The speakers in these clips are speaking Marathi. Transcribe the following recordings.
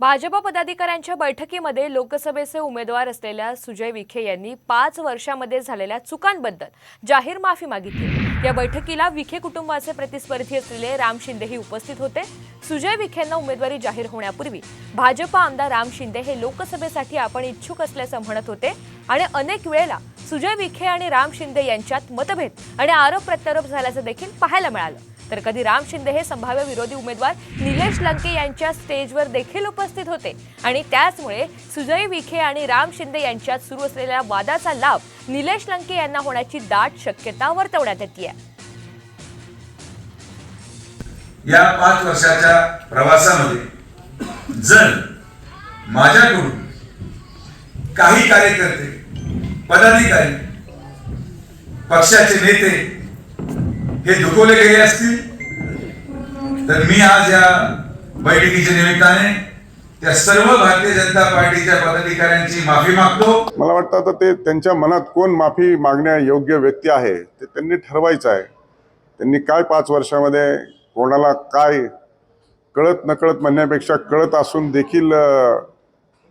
भाजप पदाधिकाऱ्यांच्या बैठकीमध्ये लोकसभेचे उमेदवार असलेल्या सुजय विखे यांनी पाच वर्षामध्ये झालेल्या चुकांबद्दल जाहीर माफी मागितली. या बैठकीला विखे कुटुंबाचे प्रतिस्पर्धी असलेले राम शिंदेही उपस्थित होते. सुजय विखेंना उमेदवारी जाहीर होण्यापूर्वी भाजप आमदार राम शिंदे हे लोकसभेसाठी आपण इच्छुक असल्याचं म्हणत होते आणि अनेक वेळेला सुजय विखे आणि राम शिंदे यांच्यात मतभेद आणि आरोप प्रत्यारोप झाल्याचं देखील पाहायला मिळालं. तर कधी राम शिंदे हे संभाव्य विरोधी उमेदवार निलेश लंके यांच्या स्टेजवर देखील उपस्थित होते. आणि त्याचमुळे सुजय विखे आणि राम शिंदे यांच्यात सुरू असलेल्या वादाचा लाभ निलेश लंके यांना होण्याची दाट शक्यता वर्तवण्यात येते. या पाच वर्षाच्या प्रवासामध्ये जर माझ्याकडून काही कार्यकर्ते पदाधिकारी पक्षाचे नेते हे दुखवले गेले असतील तर मी आज या बैठकीच्या निमित्ताने त्या सर्व भारतीय जनता पार्टीच्या पदाधिकाऱ्यांची माफी मागतो. मला वाटतं आता ते त्यांच्या मनात कोण माफी मागण्या योग्य व्यक्ती आहे ते त्यांनी ठरवायचं आहे. त्यांनी काय पाच वर्षामध्ये कोणाला काय कळत नकळत म्हणण्यापेक्षा कळत असून देखील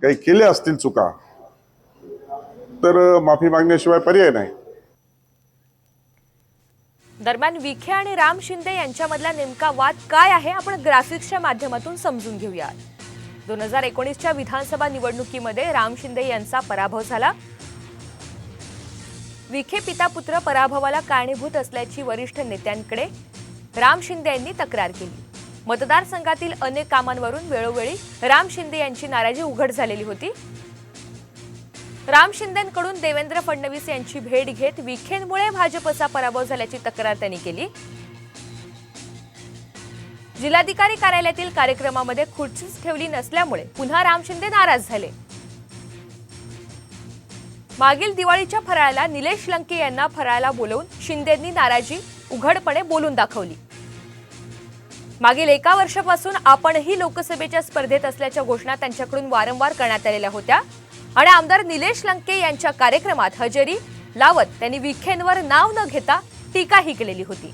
काही केले असतील चुका. तर माफी मागण्याशिवाय पर्याय नाही. दरम्यान विखे आणि राम शिंदे यांच्यामधला नेमका वाद काय आहे आपण ग्राफिक्सच्या माध्यमातून समजून घेऊया दोन हजार एकोणीसच्या विधानसभा निवडणुकीमध्ये राम शिंदे यांचा पराभव झाला. विखे पिता पुत्र पराभवाला कारणीभूत असल्याची वरिष्ठ नेत्यांकडे राम शिंदे यांनी तक्रार केली. मतदारसंघातील अनेक कामांवरून वेळोवेळी राम शिंदे यांची नाराजी उघड झालेली होती. राम शिंदेकडून देवेंद्र फडणवीस यांची भेट घेत विखेंमुळे भाजपचा पराभव झाल्याची तक्रार त्यांनी केली. जिल्हाधिकारी कार्यालयातील कार्यक्रमामध्ये खुर्चीच ठेवली नसल्यामुळे पुन्हा राम शिंदे नाराज झाले. मागील दिवाळीच्या फराळाला निलेश लंके यांना फराळाला बोलवून शिंदेंनी नाराजी उघडपणे बोलून दाखवली. मागील एका वर्षापासून आपणही लोकसभेच्या स्पर्धेत असल्याच्या घोषणा त्यांच्याकडून वारंवार करण्यात आलेल्या होत्या. आणि आमदार निलेश लंके यांच्या कार्यक्रमात हजेरी लावत त्यांनी विखेंवर नाव न घेता टीकाही केलेली होती.